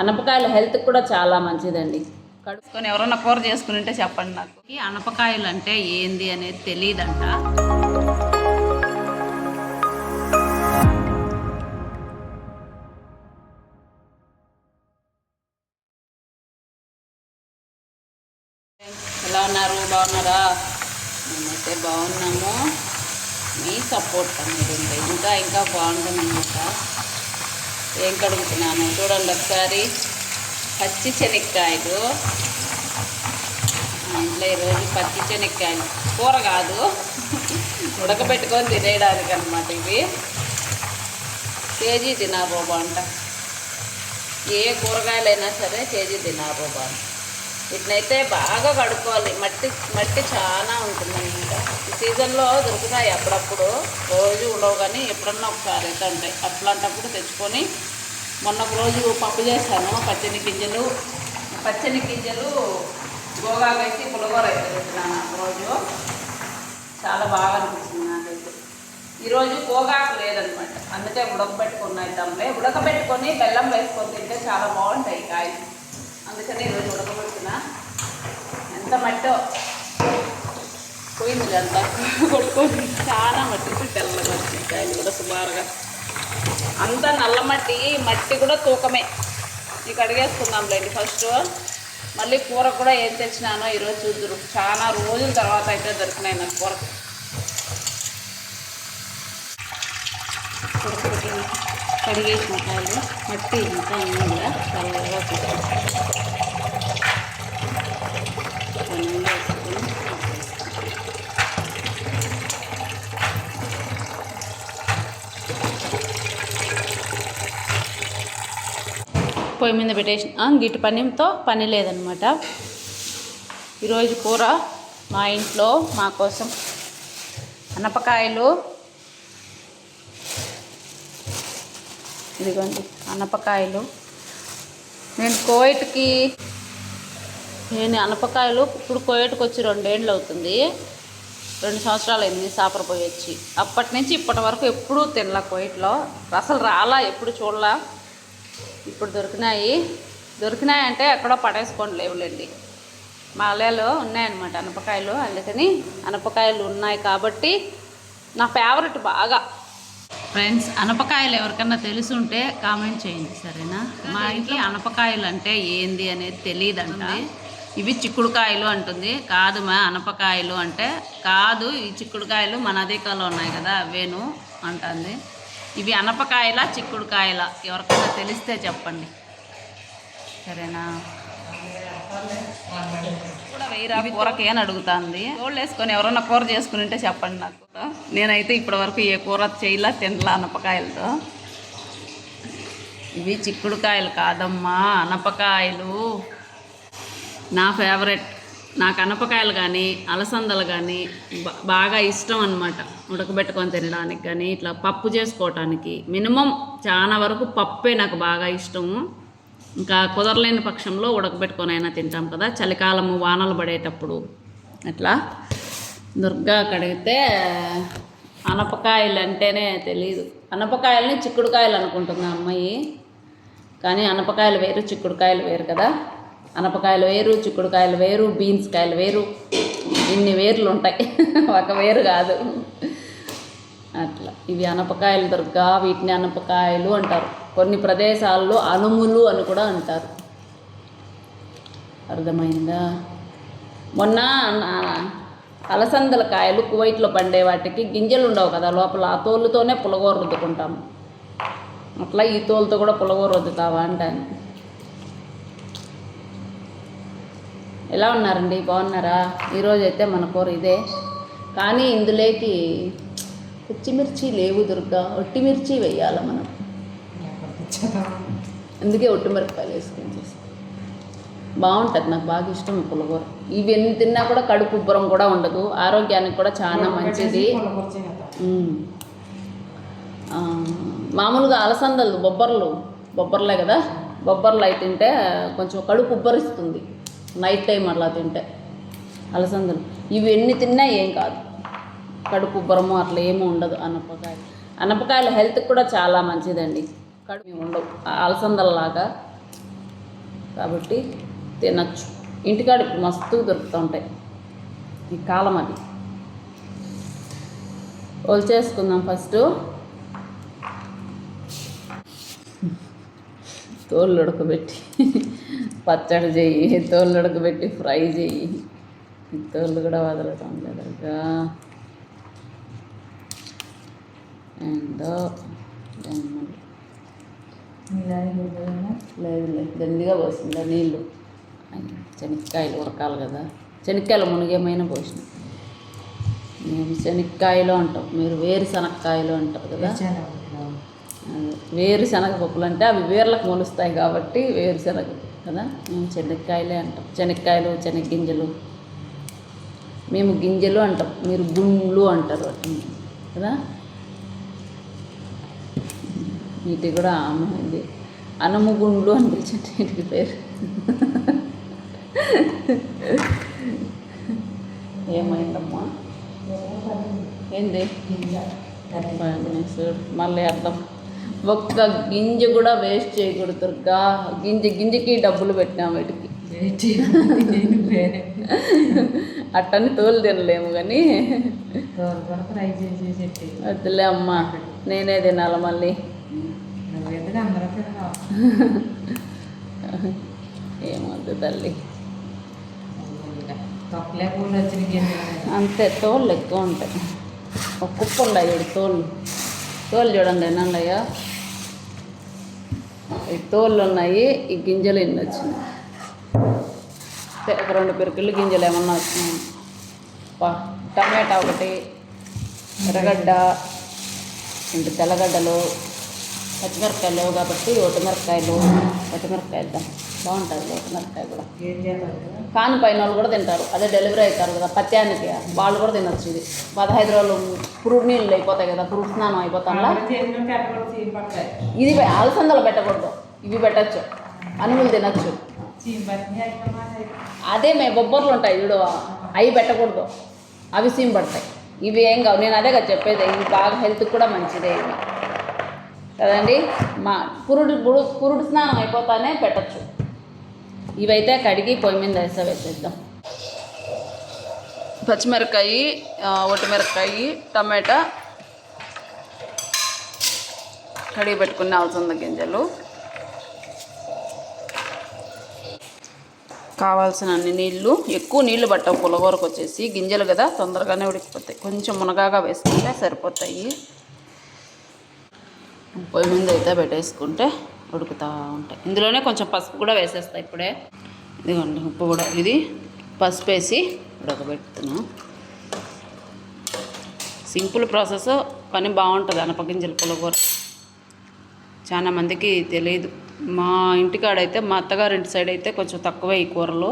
అనపకాయలు హెల్త్కి కూడా చాలా మంచిదండి. కడుక్కొని ఎవరన్నా కూర చేసుకుని ఉంటే చెప్పండి నాకు. ఈ అనపకాయలు అంటే ఏంది అనేది తెలియదంట ఎలా ఉన్నారు? బాగున్నారా? మేమైతే బాగున్నాము. మీ సపోర్ట్ అనేది ఇంకా ఇంకా బాగుంటుంది అనమాట ఏం కడుగుతున్నాను? చూడండి ఒకసారి. పచ్చి శనక్కాయలు మా ఇంట్లో ఈరోజు పచ్చి శనక్కాయలు కూర కాదు. ఉడకబెట్టుకొని తినేయడానికి అనమాట ఇవి. కేజీ తినాబోబా అంట. ఏ కూరగాయలైనా సరే కేజీ తినాబోబా అంట. వీటినైతే బాగా కడుక్కోవాలి. మట్టి మట్టి చాలా ఉంటుందన్నమాట. ఈ సీజన్లో దొరుకుతాయి అప్పుడప్పుడు. రోజు ఉండవు కానీ ఎప్పుడన్నా ఒకసారి అయితే ఉంటాయి. అట్లాంటప్పుడు తెచ్చుకొని మొన్న ఒక రోజు పప్పు చేశాను. పచ్చని గింజలు పచ్చని గింజలు గోగా వేసి పులగోర అయితే పెట్టినాను రోజు. చాలా బాగా అనిపించింది నాకైతే. ఈరోజు గోగాకు లేదనమాట అందుకే ఉడకబెట్టుకున్నాయి తమ్ములే ఉడకబెట్టుకొని బెల్లం వేసుకొని తింటే చాలా బాగుంటాయి కాయలు. అందుకని ఈరోజు ఉడకబెట్టిన ఎంత మట్టో? పోయింది అంతా కొట్టుకొని చాలా మట్టి తెల్లగా వచ్చినాయి కాయలు కూడా సుమారుగా. అంతా నల్ల మట్టి మట్టి కూడా తూకమే. ఇక అడిగేసుకుందాంలేండి ఫస్ట్. మళ్ళీ కూర కూడా ఏం తెచ్చినానో ఈరోజు చూద్దరు. చాలా రోజుల తర్వాత అయితే దొరికినాయి నాకు కూర. కడిగేసిన కాయలు మట్టి ఇంకా ఇంకా చల్లగా పొయ్యి మీద పెట్టేసి గిట్టు పనితో పని లేదనమాట. ఈరోజు కూర మా ఇంట్లో మా కోసం అనపకాయలు ఇదిగోండి అనపకాయలు నేను కోయిట్కి నేను అనపకాయలు ఇప్పుడు కోయట్కి వచ్చి రెండేళ్ళు అవుతుంది రెండు సంవత్సరాలు అయింది సాపర పోయి వచ్చి. అప్పటి నుంచి ఇప్పటి వరకు ఎప్పుడూ తినలా కోయట్లో. అసలు రాలా ఎప్పుడు చూడలా. ఇప్పుడు దొరికినాయి. దొరికినాయి అంటే ఎక్కడో పడేసుకోండి లేవులేండి. మాలయాలో ఉన్నాయన్నమాట అనపకాయలు. అందుకని అనపకాయలు ఉన్నాయి కాబట్టి నా ఫేవరెట్ బాగా. ఫ్రెండ్స్ అనపకాయలు ఎవరికన్నా తెలిసి ఉంటే కామెంట్ చేయండి సరేనా? మా ఇంట్లో అనపకాయలు అంటే ఏంది అనేది తెలియదండి ఇవి చిక్కుడుకాయలు అంటుంది. కాదు మా అనపకాయలు అంటే కాదు ఈ చిక్కుడుకాయలు మన అధికాలో ఉన్నాయి కదా అవేను అంటుంది. ఇవి అనపకాయల చిక్కుడుకాయల? ఎవరికైనా తెలిస్తే చెప్పండి. సరేనా? కూడా వెయ్యిరా కూరకి అని అడుగుతుంది? తోళ్ళు వేసుకొని ఎవరన్నా కూర చేసుకుని ఉంటే చెప్పండి నాకు. నేనైతే ఇప్పటి వరకు ఏ కూర చేయలా తినలా అనపకాయలతో. ఇవి చిక్కుడుకాయలు కాదమ్మా అనపకాయలు. నా ఫేవరెట్ నాకు అనపకాయలు కానీ అలసందలు కానీ బాగా ఇష్టం అనమాట ఉడకబెట్టుకొని తినడానికి కానీ ఇట్లా పప్పు చేసుకోవటానికి మినిమం చాలా వరకు పప్పే నాకు బాగా ఇష్టము. ఇంకా కుదరలేని పక్షంలో ఉడకబెట్టుకొని అయినా తింటాం కదా. చలికాలము వానలు పడేటప్పుడు. అట్లా దుర్గా కడిగితే అనపకాయలు అంటేనే తెలియదు అనపకాయలని చిక్కుడుకాయలు అనుకుంటుంది అమ్మాయి. కానీ అనపకాయలు వేరు చిక్కుడుకాయలు వేరు కదా. అనపకాయలు వేరు చిక్కుడుకాయలు వేరు బీన్స్ కాయలు వేరు. ఇన్ని వేర్లు ఉంటాయి. ఒక వేరు కాదు. అట్లా. ఇవి అనపకాయలు దుర్గా వీటిని అనపకాయలు అంటారు. కొన్ని ప్రదేశాల్లో అనుములు అని కూడా అంటారు. అర్థమైందా? మొన్న అలసందల కాయలు కువైట్లో పండే వాటికి గింజలు ఉండవు కదా. లోపల ఆ తోలుతోనే పులగోర రుద్దుకుంటాము. అట్లా ఈ తోలుతో కూడా పులగోర రుద్దుతావా అంటాను. ఎలా ఉన్నారండి? బాగున్నారా? ఈరోజు అయితే మన కూర ఇదే. కానీ ఇందులోకి పచ్చిమిర్చి లేవు దుర్గా. ఒట్టిమిర్చి వేయాలి మనం? అందుకే ఒట్టిమిరపకాయలు వేసుకొని చేసి బాగుంటుంది. నాకు బాగా ఇష్టం పులగూర. ఇవి ఎన్ని తిన్నా కూడా కడుపు ఉబ్బరం కూడా ఉండదు. ఆరోగ్యానికి కూడా చాలా మంచిది. మామూలుగా అలసందలు బొబ్బర్లు. బొబ్బర్లే కదా? బొబ్బర్లు అయి తింటే కొంచెం కడుపు ఉబ్బరిస్తుంది. నైట్ టైం అట్లా తింటే. అలసందలు. ఇవి ఎన్ని తిన్నా ఏం కాదు. కడుపు ఉబ్బరము అట్లా ఏమీ ఉండదు. అనపకాయలు అనపకాయలు హెల్త్కి కూడా చాలా మంచిదండి. కడుపు ఉండవు. ఆ అలసందల్లాగా కాబట్టి తినచ్చు. ఇంటికాడ ఇప్పుడు మస్తు దొరుకుతూ ఉంటాయి ఈ కాలం అది. చేసుకుందాం ఫస్ట్. తోళ్ళు ఉడకబెట్టి. పచ్చడి చెయ్యి తోళ్ళు ఉడకబెట్టి ఫ్రై చెయ్యి. తోళ్ళు కూడా వదలటం లేదుగా లేదు లేదు. పోసిందా నీళ్ళు? శనక్కాయలు ఉరకాలి కదా. శనక్కాయలు మునిగేమైనా పోసిన. మేము శనక్కాయలు అంటాం. మీరు వేరుశనక్కాయలు అంటారు కదా. వేరుశనగ పప్పులు అంటే అవి వేర్లకు మొలుస్తాయి కాబట్టి వేరుశనగ కదా? మేము శనక్కాయలే అంటాం. శనక్కాయలు శనగ గింజలు మేము గింజలు అంటాం. మీరు గుండ్లు అంటారు కదా? వీటి కూడా అమ్మైంది అనుము గుండ్లు అని పిలిచింది. వీటికి పేరు. ఏమైందమ్మా? ఏంది? మళ్ళీ అర్థం. ఒక్క గింజ కూడా వేస్ట్ చేయకూడదు దుర్గా. గింజ గింజకి డబ్బులు పెట్టినాం వీటికి. అట్టని తోలు తినలేము కానీ వద్దులే అమ్మా నేనే తినాలి మళ్ళీ. ఏమొద్దు తల్లి. అంతే తోళ్ళు ఎక్కువ ఉంటాయి. ఒక కుప్ప చూడు తోళ్ళు. తోలు చూడండి ఎన్నయ్యా ఈ తోళ్ళు ఉన్నాయి ఈ గింజలు ఎన్ని వచ్చినాయి? ఒక రెండు పెరుకులు గింజలు ఏమన్నా వచ్చినాయి? టమాటా ఒకటి ఎర్రగడ్డ రెండు తెల్లగడ్డలు పచ్చిమిరపకాయలు లేవు కాబట్టి ఒటిమిరపకాయలు పచ్చిమిరపకాయలు బాగుంటుంది ఒటిమిరపకాయ కూడా. కాని పైన వాళ్ళు కూడా తింటారు. అదే డెలివరీ అవుతారు కదా పత్యానికి వాళ్ళు కూడా తినొచ్చు ఇది. పదహైదు రోజులు పురుడు నీళ్ళు అయిపోతాయి కదా పురుడు స్నానం పడతాయి. ఇది అలసందలు పెట్టకూడదు. ఇవి పెట్టచ్చు. అనుములు తినచ్చు. అదే మే బొబ్బర్లు ఉంటాయి చూడు అవి పెట్టకూడదు. అవి సీమ్ పడతాయి. ఇవి ఏం కావు. నేను అదే కదా చెప్పేది ఇవి బాగా హెల్త్కి కూడా మంచిదే ఇవి. కదండి? మా పురుడు పురుడు పురుడు స్నానం అయిపోతానే పెట్టచ్చు. ఇవైతే కడిగి పొయ్యి మీద వేసా వేసేద్దాం. పచ్చిమిరపకాయ ఒటిమిరపకాయ టమాటా కడిగి పెట్టుకున్న అవసరం గింజలు. కావాల్సిన అన్ని నీళ్ళు ఎక్కువ నీళ్ళు పట్టవు పులగూరకు వచ్చేసి. గింజలు కదా తొందరగానే ఉడికిపోతాయి. కొంచెం మునగాగా వేసుకుంటే సరిపోతాయి. పొయ్యి మీద అయితే పెట్టేసుకుంటే ఉడుకుతూ ఉంటాయి. ఇందులోనే కొంచెం పసుపు కూడా వేసేస్తాయి ఇప్పుడే. ఇదిగోండి ఉప్పు కూడా ఇది పసుపు వేసి ఉడకబెడుతున్నాను సింపుల్ ప్రాసెస్ పని బాగుంటుంది. అనపగింజల పులగూర. చాలా మందికి తెలియదు మా ఇంటికాడైతే మా అత్తగారి ఇంటి సైడ్ అయితే కొంచెం తక్కువే ఈ కూరలు.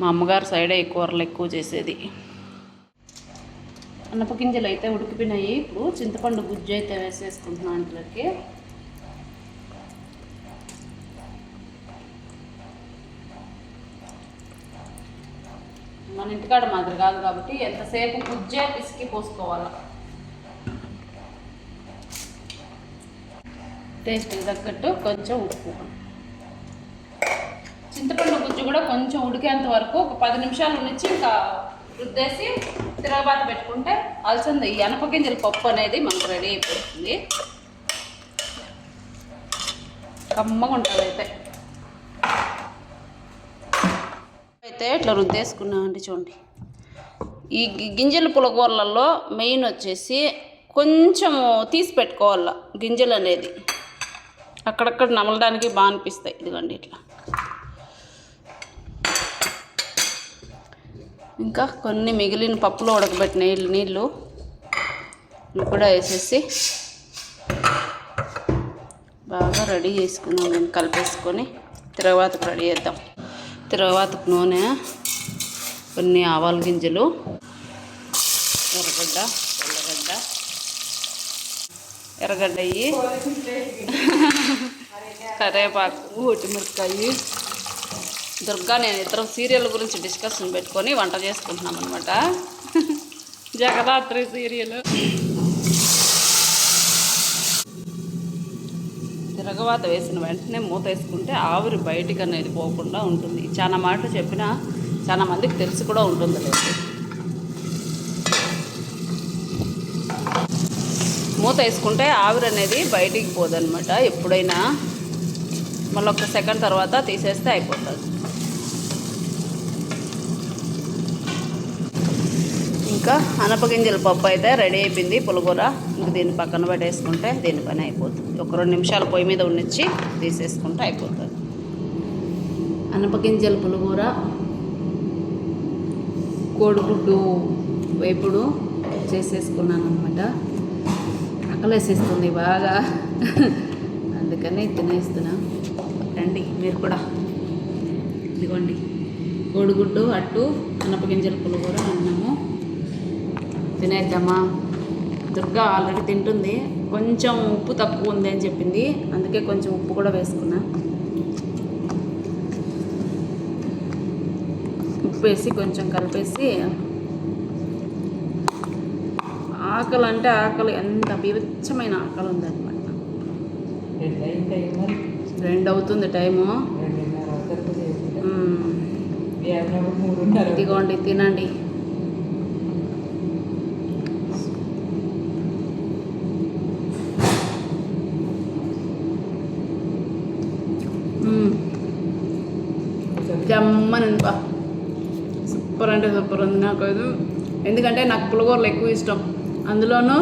మా అమ్మగారి సైడే ఈ కూరలు ఎక్కువ చేసేది. అన్నపగింజలు అయితే ఉడికిపోయినాయి. ఇప్పుడు చింతపండు గుజ్జు అయితే వేసేసుకుంటున్నాను అందులోకి మన ఇంటికాడ మాదిరి కాదు కాబట్టి ఎంతసేపు గుజ్జే పిసికి పోసుకోవాలి. టేస్ట్కి తగ్గట్టు కొంచెం ఉప్పు. చింతపండు గుజ్జు కూడా కొంచెం ఉడికేంత వరకు ఒక పది నిమిషాల నుంచి ఇంకా రుద్దేసి తిరగబాత పెట్టుకుంటే అలసింది ఈ అనపగింజల పప్పు అనేది మనకు రెడీ అయిపోతుంది. కమ్మగా ఉంటుంది అయితే. అయితే ఇట్లా రుద్దేసుకున్నామండి చూడండి. ఈ గింజల పులగూరలలో మెయిన్ వచ్చేసి కొంచెం తీసి పెట్టుకోవాల గింజలు అనేది. అక్కడక్కడ నమలడానికి బాగా అనిపిస్తాయి. ఇదిగోండి ఇట్లా. ఇంకా కొన్ని మిగిలిన పప్పులో ఉడకబెట్టిన నీళ్ళు కూడా వేసేసి బాగా రెడీ చేసుకున్నాం దీన్ని కలిపేసుకొని తిరగవాతకు రెడీ చేద్దాం. తిరగవాతకు నూనె కొన్ని ఆవాల గింజలు ఎర్రగడ్డ ఎర్రగడ్డ ఎర్రగడ్డ అయ్యి కరేపాకు ఒటిమిరపకాయ దుర్గా నేను ఇద్దరం సీరియల్ గురించి డిస్కషన్ పెట్టుకొని వంట చేసుకుంటున్నాం అనమాట జగదాత్రి సీరియల్. తిరగవాత వేసిన వెంటనే మూత వేసుకుంటే ఆవిరి బయటికి అనేది పోకుండా ఉంటుంది. చాలా మాటలు చెప్పినా చాలా మందికి తెలిసి కూడా ఉంటుంది లేదు. మూత వేసుకుంటే ఆవిరి అనేది బయటికి పోదనమాట ఎప్పుడైనా. మళ్ళీ ఒక సెకండ్ తర్వాత తీసేస్తే అయిపోతుంది. ఇంకా అనపగింజల పప్పు అయితే రెడీ అయిపోయింది పులిగూర ఇంక దీన్ని పక్కన పెట్టేసుకుంటే దీని పని అయిపోతుంది. ఒక రెండు నిమిషాలు పొయ్యి మీద ఉండిచ్చి తీసేసుకుంటే అయిపోతుంది. అనపగింజల పులిగూర కోడిగుడ్డు వేపుడు చేసేసుకున్నాను అనమాట ఆకలేసేస్తుంది బాగా. అందుకని తినేస్తున్నాను రండి మీరు కూడా. ఇదిగోండి కోడిగుడ్డు అట్టు అనపగింజల పులిగూర అన్నము. తినేద్దామా? దుర్గా ఆల్రెడీ తింటుంది. కొంచెం ఉప్పు తక్కువ ఉంది అని చెప్పింది. అందుకే కొంచెం ఉప్పు కూడా వేసుకున్నా. ఉప్పు వేసి కొంచెం కలిపేసి. ఆకలి అంటే ఆకలి ఎంత బీభత్సమైన ఆకలి ఉందన్నమాట. రెండు అవుతుంది టైము ఇదిగోండి తినండి. మ్మ్. జమ్మని ఉంది బా. సూపర్ అంటే సూపర్ ఉంది నాకు. ఎందుకంటే నాకు పులిగూరలు ఎక్కువ ఇష్టం. అందులోనూ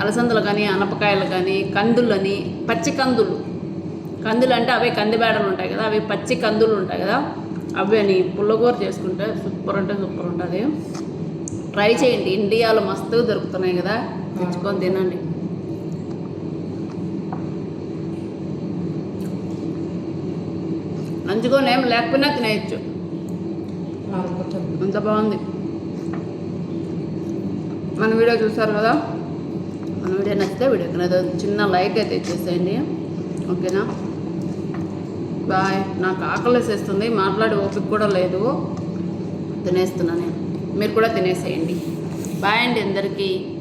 అలసందలు కానీ అనపకాయలు కానీ కందులని పచ్చి కందులు. కందులు అంటే అవే కందిబేడలు ఉంటాయి కదా అవి పచ్చి కందులు ఉంటాయి కదా అవి అని పుల్లగూర చేసుకుంటే సూపర్ అంటే సూపర్ ఉంటుంది. ట్రై చేయండి. ఇండియాలో మస్తుగా దొరుకుతున్నాయి కదా తెచ్చుకొని తినండి. నంచుకొని ఏం లేకపోయినా తినేయచ్చు. అంత బాగుంది. మన వీడియో చూసారు కదా? వీడియో నచ్చితే వీడియో ఏదో చిన్న లైక్ అయితే ఇచ్చేసేయండి. ఓకేనా? బాయ్. నాకు ఆకలేసేస్తుంది. మాట్లాడే ఓపిక కూడా లేదు. తినేస్తున్నాను నేను. మీరు కూడా తినేసేయండి. బాయ్ అండి అందరికీ.